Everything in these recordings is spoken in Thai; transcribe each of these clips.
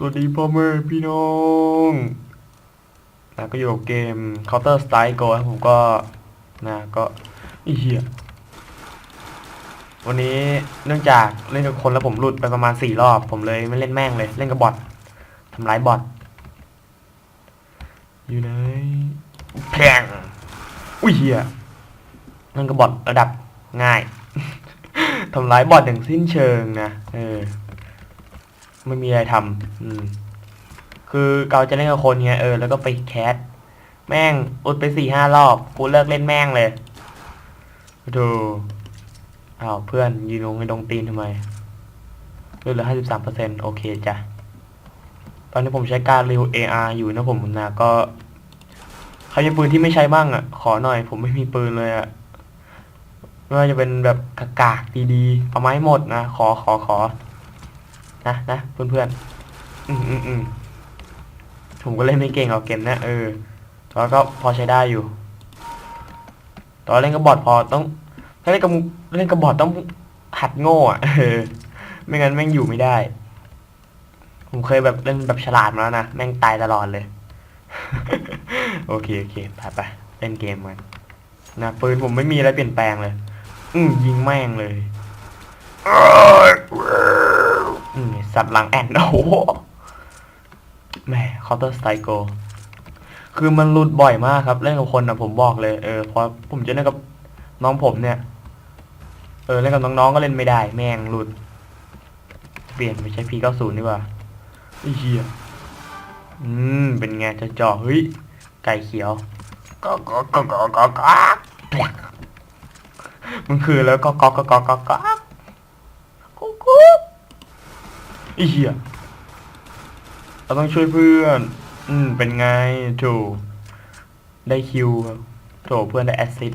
สวัสดีพ่อแม่พี่น้องนะก็อยู่กับเกม Counter Strike Go ครับผมก็นะก็อีเหี้ยวันนี้เนื่องจากเล่นกับคนแล้วผมหลุดไปประมาณสี่รอบ ผมเลยไม่เล่นแม่งเลย เล่นกับบอททำร้ายบอทอยู่ไหนแพงอุ้ยเหี้ยเล่นกับบอทระดับง่ายทำร้ายบอทอย่างสิ้นเชิงนะเออ ไม่มีอะไรทำอืม คือเราจะเล่นกับคนไงเออแล้วก็ไปแคสแม่งอุดไปสี่ห้ารอบกูเลิกเล่นแม่งเลยดูอ้าวเพื่อนยืนลงในดงตีนทำไมเลือดเหลือห้าสิบสามเปอร์เซ็นโอเคจ้ะ ตอนนี้ผมใช้การเร็ว AR อยู่นะผมนะก็ใครมีปืนที่ไม่ใช้บ้างอะ ขอหน่อย ผมไม่มีปืนเลยอะไม่ว่าจะเป็นแบบกากๆดีๆเอาไม้หมดนะ ขอขอขอ นะนะเพื่อนเพื่อนๆ อืมอืมอืมผมก็เล่นไม่เก่งเอาเกมนะเออแต่ว่าก็พอใช้ได้อยู่ตอนเล่นกับบอทพอต้อง ถ้าเล่นกับเล่นกับบอทต้องหัดโง่อะเออไม่งั้นแม่งอยู่ไม่ได้ ผมเคยแบบเล่นแบบฉลาดมาแล้วนะแม่งตายตลอดเลย โอเคโอเคไปไปเล่นเกมกันนะปืนผมไม่มีอะไรเปลี่ยนแปลงเลย อืมยิงแม่งเลย อืมสับหลังแอนโอ้โหแหมคอร์เตอร์สไตโกคือมันหลุดบ่อยมากครับ เล่นกับคนนะผมบอกเลยเออเพราะผมจะเล่นกับน้องผมเนี่ย เออเล่นกับน้องๆก็เล่นไม่ได้ แม่งหลุด เปลี่ยนไปใช้ P90 ดีกว่าไอ้เหี้ยอืมเป็นไงจะจ่อเฮ้ยไก่เขียวก็ก็ก็ก็ก็ก็มันคือแล้วก็ก็ก็ก็ก็ก็กกุ๊ก ไอ้เหี้ยเราต้องช่วยเพื่อน อืม เป็นไงโถได้คิวครับโถเพื่อนได้แอสซิด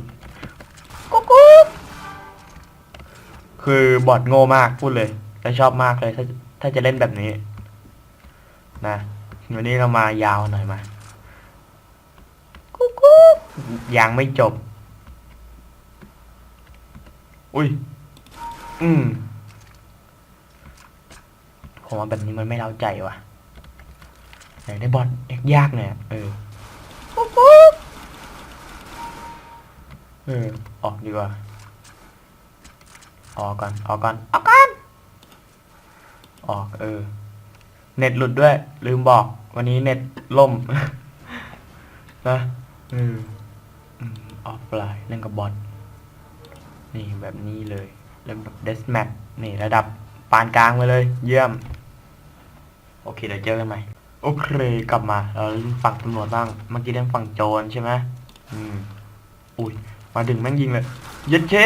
กุ๊กกุ๊กคือบอทโง่มากพูดเลยและชอบมากเลย ถ้าถ้าจะเล่นแบบนี้ นะวันนี้เรามายาวหน่อยมากุ๊กกุ๊กยังไม่จบ อุ้ย อืม ผมว่าแบบนี้มันไม่เล้าใจว่ะอยากได้บอลยากๆเนี่ยเออเออออกดีกว่าออกก่อนออกก่อนออกก่อนออกเออ เน็ตหลุดด้วย ลืมบอก วันนี้เน็ตล่มนะเอออืมออฟไลน์เล่นกับบอลนี่แบบนี้เลยเล่นแบบเดสแมทนี่ระดับปานกลางไปเลย เยี่ยม โอเคเดี๋ยวเจอกันใหม่โอเคกลับมาเราเล่นฝั่งตำรวจบ้างเมื่อกี้เล่นฝั่งโจรใช่ไหมอืมอุ้ยมาถึงแม่งยิงเลยยัดเช่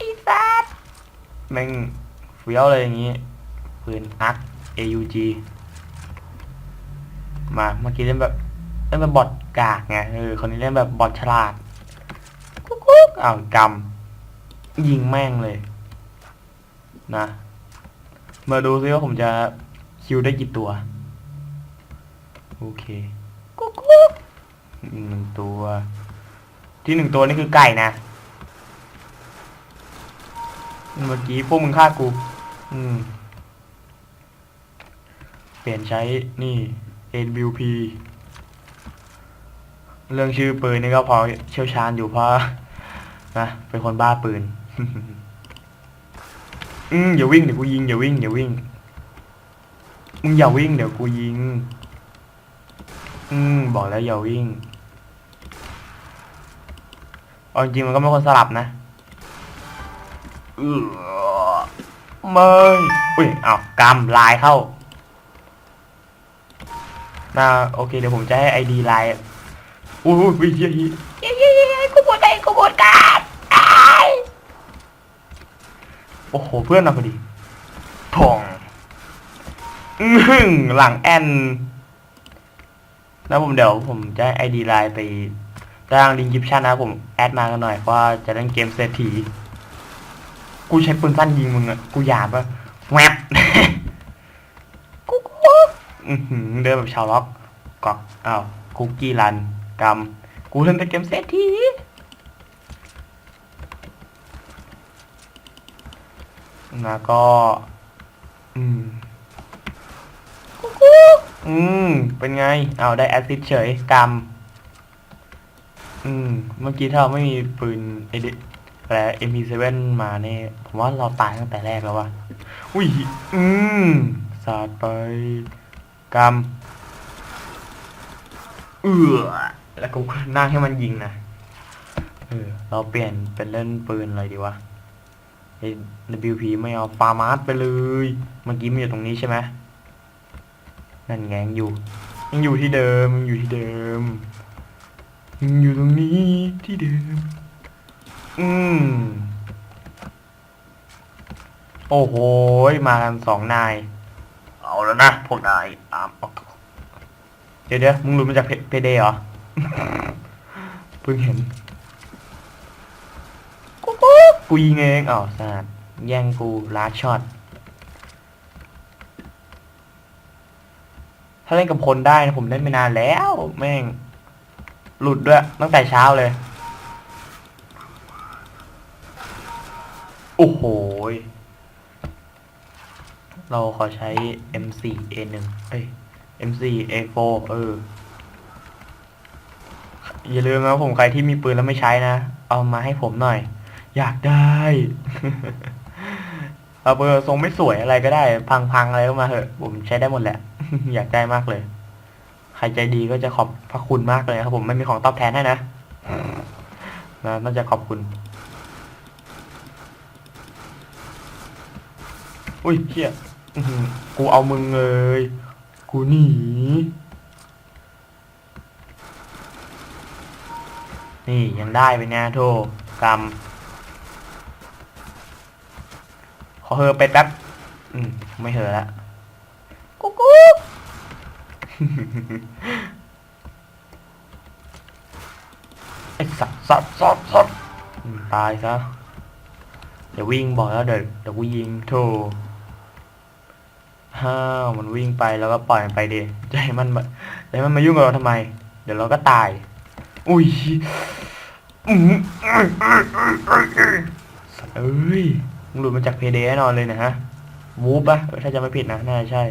อีสัตว์แม่งเฟี้ยวเลยอย่างงี้ปืนอัก AUG มาเมื่อกี้เล่นแบบเล่นแบบบอทกากไงเออคนนี้เล่นแบบบอทฉลาดกุ๊กอ้าวกำยิงแม่งเลย นะ มาดูซิว่าผมจะคิวได้กี่ตัว โอเคกุ๊กกุ๊กหนึ่งตัว ที่หนึ่งตัวนี่คือไก่นะ เมื่อกี้พวกมึงฆ่ากู อืม เปลี่ยนใช้นี่ NWP เรื่องชื่อปืนนี่ก็พอเชี่ยวชาญอยู่เพราะนะเป็นคนบ้าปืน อืมอย่าวิ่งเดี๋ยวกูยิงอย่าวิ่งอย่าวิ่งมึงอย่าวิ่งเดี๋ยวกูยิง อืมบอกแล้วอย่าวิ่งเอาจริงมันก็ไม่ควรสลับนะเออไม่อุ้ยอ้าวกำลายเข้าน่าโอเคเดี๋ยวผมจะให้ไอดีไลน์อุ้ยอุ้ยเฮียเฮียเฮียเฮียเฮียกูปวดใจกูปวดกาดอ้าย โอ้โห เพื่อนเราพอดีพองอื้อหือหลังแอนแล้วผมเดี๋ยวผมจะไอดีไลน์ไปตารางลิงก์ยิปชั่นนะผมแอดมากันหน่อยเพราะว่าจะเล่นเกมเศรษฐีกูใช้ปืนสั้นยิงมึงอะกูหยาบปะแวบกูกูเดินแบบชาวล็อกกอกอ้าวคุกกี้รันกำกูเล่นแต่เกมเศรษฐี แล้วก็ อืมกูอืม เป็นไง เอาได้แอซิดเฉยกรรม อืม เมื่อกี้ถ้าเราไม่มีปืนเอเดอะไร MP7 มาเนี่ย ผมว่าเราตายตั้งแต่แรกแล้วว่ะ อุ้ย อืม สาดไปกรรม เอือแล้วก็นั่งให้มันยิงนะ เออ เราเปลี่ยนเป็นเล่นปืนอะไรดีวะ ไอ้ WP ไม่เอาฟาร์มาสไปเลย เมื่อกี้มันอยู่ตรงนี้ใช่ไหมนั่นไงงอยู่ยังอยู่ที่เดิมยังอยู่ที่เดิมยังอยู่ตรงนี้ที่เดิม อืมโอ้โหมากันสองนาย เอาแล้วนะพวกนายตามเดี๋ยวเดี๋ยวมึงหลุดมาจากเพเดเหรอ เพิ่งเห็น กูยิงเองอ้าวสาดแย่งกูลาช็อต ถ้าเล่นกับคนได้นะผมเล่นไปนานแล้ว แม่ง หลุดด้วย ตั้งแต่เช้าเลย โอ้โห เราขอใช้ M4 A1 เอ้ย M4 A4 เออ อย่าลืมนะผมใครที่มีปืนแล้วไม่ใช้นะ เอามาให้ผมหน่อย อยากได้เอาเบอร์ทรงไม่สวยอะไรก็ได้ พังๆอะไรก็มาเถอะ ผมใช้ได้หมดแหละ อยากได้มากเลย ใครใจดีก็จะขอบพระคุณมากเลยครับ ผมไม่มีของตอบแทนให้นะนะน่าจะขอบคุณ อุ้ยเฮียกูเอามึงเลย กูหนีนี่ยังได้ไปเนี่ยโทกรรม ขอ เฮอไปแป๊บ อืม ไม่เฮอละกุ๊กกุ๊กไอ้สัตว์สัตว์สัตว์สัตว์อืมตายซะ เดี๋ยววิ่งบอกแล้วเดี๋ยวเดี๋ยวกูยิงโทห้าวมันวิ่งไปแล้วก็ปล่อยมันไปดิจะให้มันมาจะให้มันมายุ่งกับเราทำไม เดี๋ยวเราก็ตาย อุ้ยอืมสัตว์เอ้ยมึง หลุดมาจากเพเดแน่นอนเลยนะฮะวูบปะถ้าจะไม่ผิดนะน่าจะใช่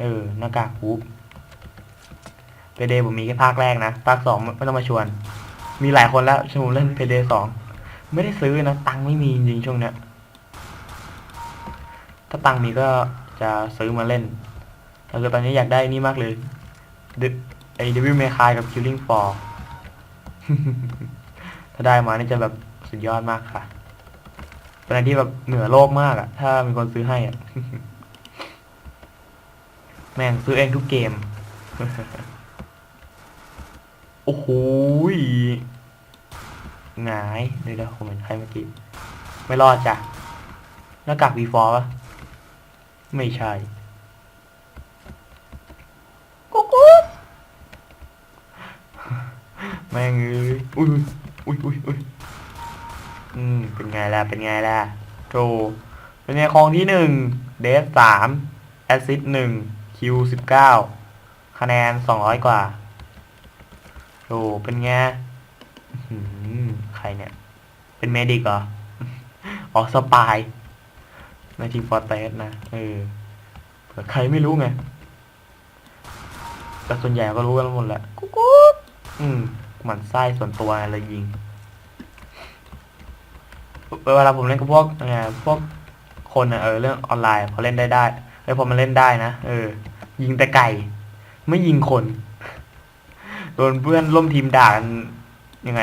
เออหน้ากากวูบเพเดผมมีแค่ภาคแรกนะภาคสองไม่ต้องมาชวน มีหลายคนแล้วชวนเล่นเพเดสองไม่ได้ซื้อนะตังค์ไม่มีจริงช่วงเนี้ยถ้าตังค์มีก็จะซื้อมาเล่นแต่ตอนนี้อยากได้นี่มากเลย The ไอ้ Devil May Cry กับ Killing Floor ถ้าได้มานี่จะแบบสุดยอดมากค่ะ เป็นอะไรที่แบบเหนือโลกมากอะถ้ามีคนซื้อให้อะแม่งซื้อเองทุกเกม โอ้โหหงายเดี๋ยวเดี๋ยวผมเห็นใครเมื่อกี้ไม่รอดจ้ะหน้ากากวีฟอร์ปะไม่ใช่กุ๊กกุ๊กแม่งเอ้ยอุ้ยอุ้ยอุ้ยอุ้ย อืม เป็นไงล่ะ เป็นไงล่ะโธ่เป็นไงคลองที่หนึ่งเดสสามแอซซิดหนึ่งคิวสิบเก้าคะแนนสองร้อยกว่าโธ่เป็นไงใครเนี่ย เป็นเมดิกเหรออ๋อสปายในทีมฟอร์เตสนะเออเผื่อใครไม่รู้ไงแต่ส่วนใหญ่ก็รู้กันหมดแหละกุ๊กกุ๊กอืมหมันไส้ส่วนตัวอะไรยิง เวลาผมเล่นกับพวกเอ่อพวกคนอะเออเรื่องออนไลน์พอเล่นได้ได้เออพอมันเล่นได้นะเออ ยิงแต่ไก่ ไม่ยิงคนโดนเพื่อนร่วมทีมด่ากันยังไง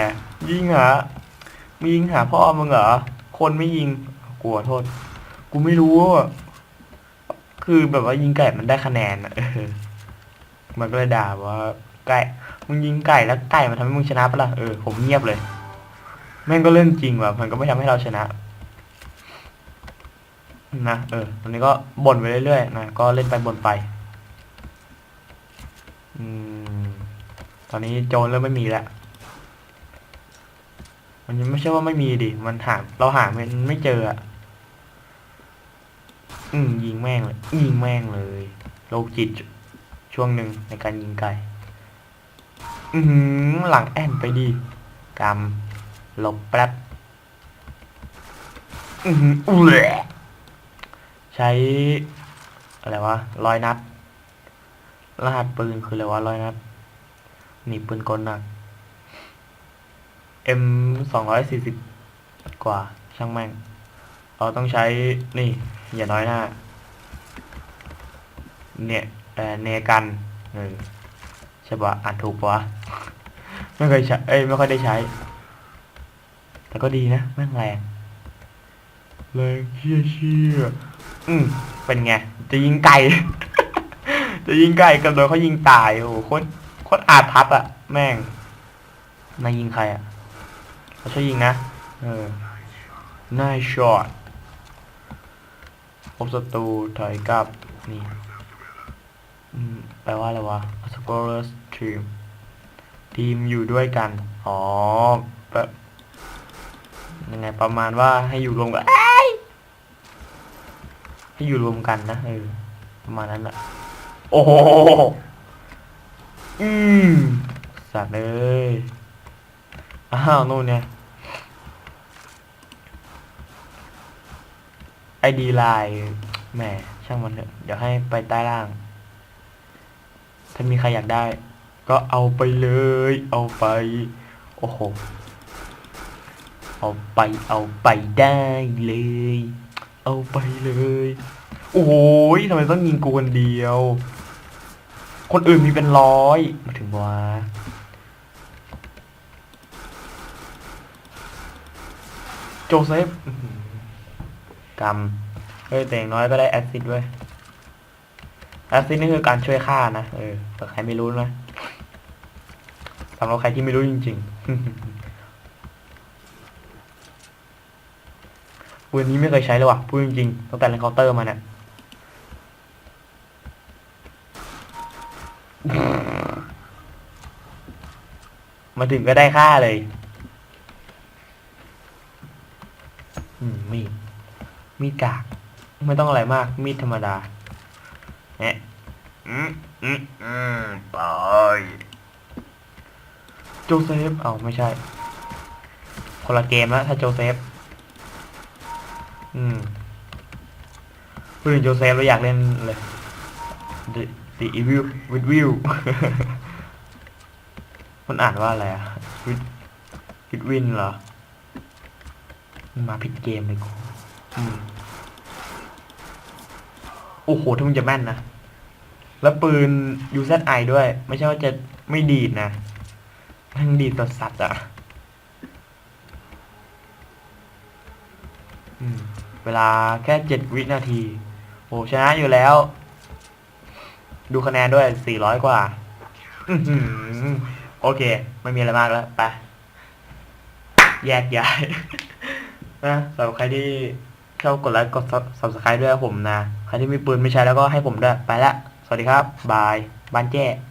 ยิงเหรอมึงยิงหาพ่อมึงเหรอคนไม่ยิงกลัวโทษ กูไม่รู้คือแบบว่ายิงไก่มันได้คะแนนอะเออมันก็เลยด่าว่าไก่มึงยิงไก่แล้วไก่มันทำให้มึงชนะปะล่ะเออผมเงียบเลย แม่งก็เรื่องจริงว่ะ มันก็ไม่ทำให้เราชนะนะเออตอนนี้ก็บ่นไปเรื่อยๆนะก็เล่นไปบ่นไปอืมตอนนี้โจรเริ่มไม่มีแล้วมันยังไม่ใช่ว่าไม่มีดิมันหาเราหามันไม่เจออะอืมยิงแม่งเลยยิงแม่งเลยโรคจิตช่วงหนึ่งในการยิงไก่อือหือหลังแอนไปดีกำห ลบแป๊บอือหืออุ้ยใช้ อะไรวะร้อยนัด รหัสปืนคืออะไรวะร้อยนัด นี่ปืนกลหนัก M สองร้อยสี่สิบกว่า ช่างแม่ง เราต้องใช้นี่ อย่าน้อยหน้า เนี่ยเอ่อเนกันเออใช่ปะอ่านถูกปะวะไม่เคยใช้ เอ้ย ไม่ค่อยได้ใช้ แต่ก็ดีนะแม่งแรงแรงเชี่ยเชี่ยอืมเป็นไง จะยิงไก่ จะยิงไก่กันโดนเขายิงตายโอ้โหโคตรโคตรอาพับอะแม่งนายยิงใครอะเขาช่วยยิงนะเออนายช็อตพบศัตรูถอยกลับนี่อืมแปลว่าอะไรวะ Explorers Team ทีมอยู่ด้วยกัน อ๋อแบบ ยังไงประมาณว่าให้อยู่รวมกันให้อยู่รวมกันนะเออประมาณนั้นแหละโอ้โหอืมสัตว์เอ้ยอ้าวนู่นเนี่ยไอดีไลน์แหมช่างมันเถอะเดี๋ยวให้ไปใต้ล่าง ถ้ามีใครอยากได้ ก็เอาไปเลย เอาไป โอ้โห เอาไปเอาไปได้เลย เอาไปเลย โอ้โหทำไมต้องยิงกูคนเดียว คนอื่นมีเป็นร้อยมาถึงว่าโจเซฟกรรมเฮ้ยแต่อย่างน้อยก็ได้แอซิดด้วยแอซิดนี่คือการช่วยฆ่านะเออแต่ใครไม่รู้นะสำหรับใครที่ไม่รู้จริง ๆ ปืนนี้ไม่เคยใช้เลยว่ะพูดจริงๆตั้งแต่เล่นเคาน์เตอร์มาเนี่ยมาถึงก็ได้ค่าเลยมีดมีดกาก ไม่ต้องอะไรมาก มีดธรรมดาเนี่ยอืมอืมอืมไปโจเซฟ เอาไม่ใช่ คนละเกมแล้วถ้าโจเซฟ อืมพูดถึงโจเซฟแล้วอยากเล่นเลย The The Evil with Will มันอ่านว่าอะไรอะ with with win เหรอ มาผิดเกมเลยกูโอ้โหถ้ามึงจะแม่นนะ แล้วปืน UZI ด้วย ไม่ใช่ว่าจะไม่ดีดนะมันดีดต่อสัตว์อะ อืม เวลาแค่เจ็ดวินาที โอ้ชนะอยู่แล้ว ดูคะแนนด้วยสี่ร้อยกว่า อื้อหือโอเค ไม่มีอะไรมากแล้ว ไป แยกย้าย นะสำหรับใครที่ชอบกดไลค์กด subscribe ด้วยผมนะ ใครที่มีปืนไม่ใช้แล้วก็ให้ผมด้วย ไปละ สวัสดีครับ บายบานแจ้